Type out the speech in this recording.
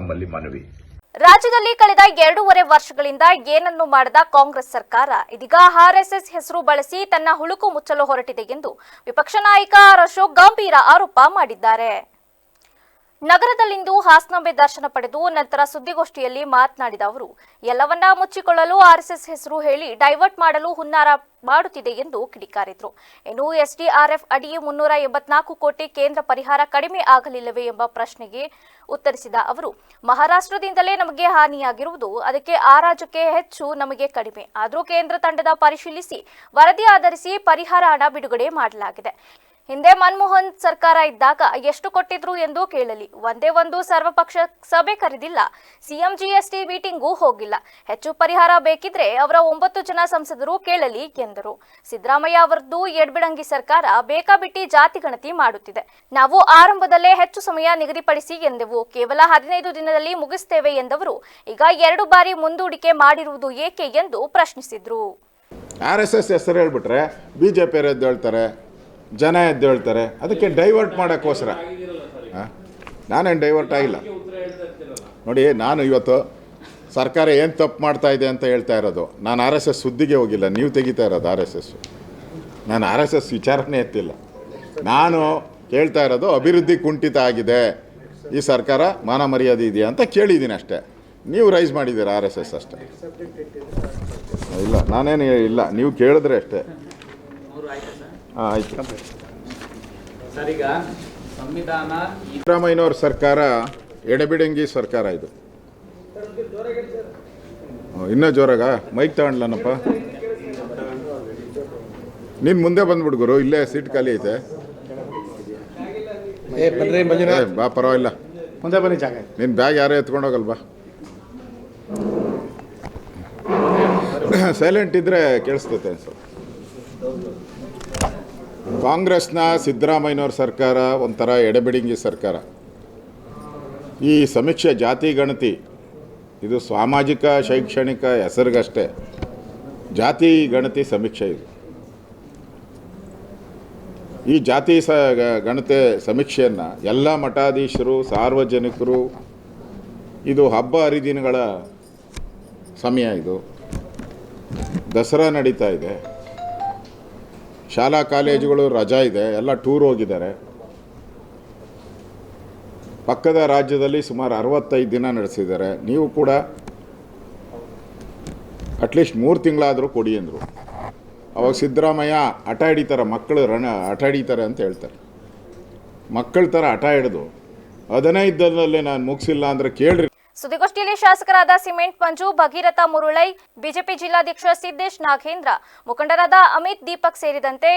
ನಮ್ಮಲ್ಲಿ ಮನವಿ. ರಾಜ್ಯದಲ್ಲಿ ಕಳೆದ ಎರಡೂವರೆ ವರ್ಷಗಳಿಂದ ಏನನ್ನು ಮಾಡದ ಕಾಂಗ್ರೆಸ್ ಸರ್ಕಾರ? ಇದೀಗ ಆರ್ಎಸ್ಎಸ್ ಹೆಸರು ಬಳಸಿ ತನ್ನ ಹುಳುಕು ಮುಚ್ಚಲು ಹೊರಟಿದೆ ಎಂದು ವಿಪಕ್ಷ ನಾಯಕ ಆರ್ ಅಶೋಕ್ ಗಂಭೀರ ಆರೋಪ ಮಾಡಿದ್ದಾರೆ. ನಗರದಲ್ಲಿಂದು ಹಾಸನಾಂಬೆ ದರ್ಶನ ಪಡೆದು ನಂತರ ಸುದ್ದಿಗೋಷ್ಠಿಯಲ್ಲಿ ಮಾತನಾಡಿದ ಅವರು, ಎಲ್ಲವನ್ನ ಮುಚ್ಚಿಕೊಳ್ಳಲು ಆರ್ಎಸ್ಎಸ್ ಹೆಸರು ಹೇಳಿ ಡೈವರ್ಟ್ ಮಾಡಲು ಹುನ್ನಾರ ಮಾಡುತ್ತಿದೆ ಎಂದು ಕಿಡಿಕಾರಿದ್ರು. ಇನ್ನು ಎಸ್ಡಿಆರ್ಎಫ್ ಅಡಿ ಮುನ್ನೂರ ಎಂಬತ್ನಾಲ್ಕು ಕೋಟಿ ಕೇಂದ್ರ ಪರಿಹಾರ ಕಡಿಮೆ ಆಗಲಿಲ್ಲವೇ ಎಂಬ ಪ್ರಶ್ನೆಗೆ ಉತ್ತರಿಸಿದ ಅವರು, ಮಹಾರಾಷ್ಟ್ರದಿಂದಲೇ ನಮಗೆ ಹಾನಿಯಾಗಿರುವುದು ಅದಕ್ಕೆ ಆ ರಾಜ್ಯಕ್ಕೆ ಹೆಚ್ಚು ನಮಗೆ ಕಡಿಮೆ. ಆದರೂ ಕೇಂದ್ರ ತಂಡದ ಪರಿಶೀಲಿಸಿ ವರದಿ ಆಧರಿಸಿ ಪರಿಹಾರ ಹಣ ಬಿಡುಗಡೆ ಮಾಡಲಾಗಿದೆ. ಹಿಂದೆ ಮನಮೋಹನ್ ಸರ್ಕಾರ ಇದ್ದಾಗ ಎಷ್ಟು ಕೊಟ್ಟಿದ್ರು ಎಂದು ಕೇಳಲಿ. ಒಂದೇ ಒಂದು ಸರ್ವಪಕ್ಷ ಸಭೆ ಕರೆದಿಲ್ಲ. ಸಿಎಂ ಜಿಎಸ್ಟಿ ಮೀಟಿಂಗೂ ಹೋಗಿಲ್ಲ. ಹೆಚ್ಚು ಪರಿಹಾರ ಬೇಕಿದ್ರೆ ಅವರ ಒಂಬತ್ತು ಜನ ಸಂಸದರು ಕೇಳಲಿ ಎಂದರು. ಸಿದ್ದರಾಮಯ್ಯ ಅವರದ್ದು ಎಡ್ಬಿಡಂಗಿ ಸರ್ಕಾರ ಬೇಕಾಬಿಟ್ಟಿ ಜಾತಿ ಗಣತಿ ಮಾಡುತ್ತಿದೆ. ನಾವು ಆರಂಭದಲ್ಲೇ ಹೆಚ್ಚು ಸಮಯ ನಿಗದಿಪಡಿಸಿ ಎಂದೆವು. ಕೇವಲ ಹದಿನೈದು ದಿನದಲ್ಲಿ ಮುಗಿಸ್ತೇವೆ ಎಂದವರು. ಈಗ ಎರಡು ಬಾರಿ ಮುಂದೂಡಿಕೆ ಮಾಡಿರುವುದು ಏಕೆ ಎಂದು ಪ್ರಶ್ನಿಸಿದ್ರು. ಆರ್ ಎಸ್ ಎಸ್ ಹೆಸರು ಹೇಳ್ಬಿಟ್ರೆ ಬಿ ಜೆ ಪಿಯರು ಎದ್ದೇಳ್ತಾರೆ. ಜನ ಎದ್ದೇಳ್ತಾರೆ ಅದಕ್ಕೆ ಡೈವರ್ಟ್ ಮಾಡೋಕ್ಕೋಸ್ಕರ. ಹಾಂ? ನಾನೇನು ಡೈವರ್ಟ್ ಆಗಿಲ್ಲ. ನೋಡಿ, ನಾನು ಇವತ್ತು ಸರ್ಕಾರ ಏನು ತಪ್ಪು ಮಾಡ್ತಾ ಇದೆ ಅಂತ ಹೇಳ್ತಾ ಇರೋದು, ನಾನು ಆರ್ ಎಸ್ ಎಸ್ ಸುದ್ದಿಗೆ ಹೋಗಿಲ್ಲ, ನೀವು ತೆಗಿತಾ ಇರೋದು ಆರ್ ಎಸ್ ಎಸ್. ನಾನು ಆರ್ ಎಸ್ ಎಸ್ ವಿಚಾರನೇ ಎತ್ತಿಲ್ಲ. ನಾನು ಕೇಳ್ತಾ ಇರೋದು ಅಭಿವೃದ್ಧಿ ಕುಂಠಿತ ಆಗಿದೆ, ಈ ಸರ್ಕಾರ ಮಾನ ಮರ್ಯಾದೆ ಇದೆಯಾ ಅಂತ ಕೇಳಿದ್ದೀನಿ ಅಷ್ಟೇ. ನೀವು ರೈಸ್ ಮಾಡಿದ್ದೀರಾ ಆರ್ ಎಸ್ ಎಸ್ ಅಷ್ಟೇ. ಇಲ್ಲ, ನಾನೇನು ಇಲ್ಲ, ನೀವು ಕೇಳಿದ್ರೆ ಅಷ್ಟೇ. ಹಾಂ ಆಯಿತು. ಸರ್ ಈಗ ಸಂವಿಧಾನ ಸಿದ್ದರಾಮಯ್ಯನವ್ರ ಸರ್ಕಾರ ಎಡೆಬಿಡಂಗಿ ಸರ್ಕಾರ ಇದು. ಇನ್ನೂ ಜೋರಾಗ? ಮೈಕ್ ತಗೊಂಡ್ಲನಪ್ಪ. ನೀನು ಮುಂದೆ ಬಂದ್ಬಿಡು ಗುರು ಇಲ್ಲೇ ಸೀಟ್ ಖಾಲಿ ಐತೆ. ಏ ಬಾ ಪರವಾಗಿಲ್ಲ. ಮುಂದೆ ಬನ್ನಿ ಜಾಗ. ನಿನ್ನ ಬ್ಯಾಗ್ ಯಾರೇ ಎತ್ಕೊಂಡೋಗಲ್ವಾ ಸೈಲೆಂಟ್ ಇದ್ದರೆ ಕೇಳಿಸ್ತೈತೆ ಅನ್ಸುತ್ತೆ ಕಾಂಗ್ರೆಸ್ನ ಸಿದ್ದರಾಮಯ್ಯನವ್ರ ಸರ್ಕಾರ ಒಂಥರ ಎಡೆಬಿಡಿಂಗಿ ಸರ್ಕಾರ. ಈ ಸಮೀಕ್ಷೆ ಜಾತಿ ಗಣತಿ, ಇದು ಸಾಮಾಜಿಕ, ಶೈಕ್ಷಣಿಕ ಹೆಸರಿಗಷ್ಟೇ. ಜಾತಿ ಗಣತಿ ಸಮೀಕ್ಷೆ ಇದು. ಈ ಜಾತಿ ಸ ಗಣತೆ ಸಮೀಕ್ಷೆಯನ್ನು ಎಲ್ಲ ಮಠಾಧೀಶರು, ಸಾರ್ವಜನಿಕರು, ಇದು ಹಬ್ಬ ಹರಿದಿನಗಳ ಸಮಯ ಇದು. ದಸರಾ ನಡೀತಾ ಇದೆ. ಶಾಲಾ ಕಾಲೇಜುಗಳು ರಜಾ ಇದೆ, ಎಲ್ಲ ಟೂರ್ ಹೋಗಿದ್ದಾರೆ. ಪಕ್ಕದ ರಾಜ್ಯದಲ್ಲಿ ಸುಮಾರು ಅರವತ್ತೈದು ದಿನ ನಡೆಸಿದ್ದಾರೆ. ನೀವು ಕೂಡ ಅಟ್ಲೀಸ್ಟ್ ಮೂರು ತಿಂಗಳಾದರೂ ಕೊಡಿ ಅಂದರು. ಅವಾಗ ಸಿದ್ದರಾಮಯ್ಯ ಹಠ ಹಿಡಿತಾರೆ, ಮಕ್ಕಳು ರಣ ಹಠ ಹಿಡಿತಾರೆ ಅಂತ ಹೇಳ್ತಾರೆ. ಮಕ್ಕಳ ಥರ ಹಠ ಹಿಡಿದು. ಅದನ್ನೇ ದಿನದಲ್ಲೇ ನಾನು ಮುಗಿಸಿಲ್ಲ ಅಂದರೆ ಕೇಳ್ರಿ. ಸುದ್ದಿಗೋಷ್ಠಿಯಲ್ಲಿ ಶಾಸಕರಾದ ಸಿಮೆಂಟ್ ಮಂಜು ಭಗೀರಥ ಮುರುಳೈ ಬಿಜೆಪಿ ಜಿಲ್ಲಾಧ್ಯಕ್ಷ ಸಿದ್ದೇಶ್ ನಾಗೇಂದ್ರ ಮುಖಂಡರಾದ ಅಮಿತ್ ದೀಪಕ್ ಸೇರಿದಂತೆ